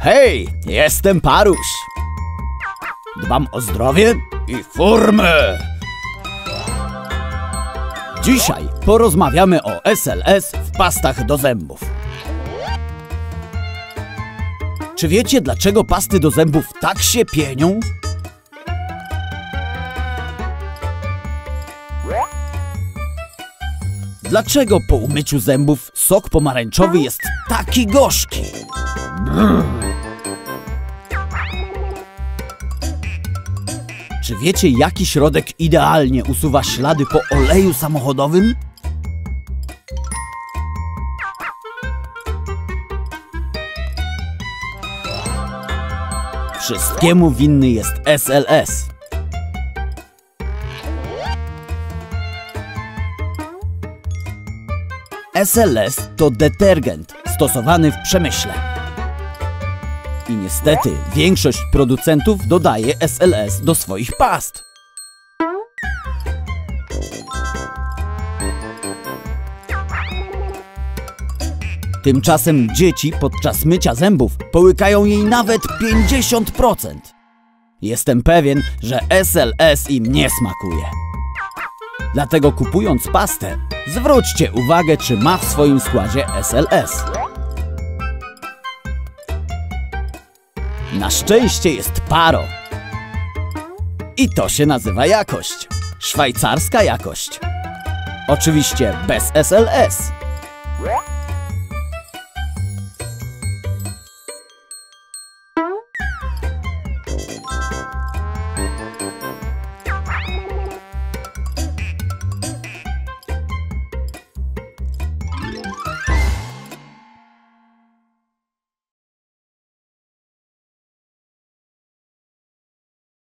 Hej, jestem Paruś. Dbam o zdrowie i formę. Dzisiaj porozmawiamy o SLS w pastach do zębów. Czy wiecie, dlaczego pasty do zębów tak się pienią? Dlaczego po umyciu zębów sok pomarańczowy jest taki gorzki? Czy wiecie, jaki środek idealnie usuwa ślady po oleju samochodowym? Wszystkiemu winny jest SLS. SLS to detergent stosowany w przemyśle. I niestety większość producentów dodaje SLS do swoich past. Tymczasem dzieci podczas mycia zębów połykają jej nawet 50%. Jestem pewien, że SLS im nie smakuje. Dlatego kupując pastę, zwróćcie uwagę, czy ma w swoim składzie SLS. Na szczęście jest paro. I to się nazywa jakość. Szwajcarska jakość. Oczywiście bez SLS.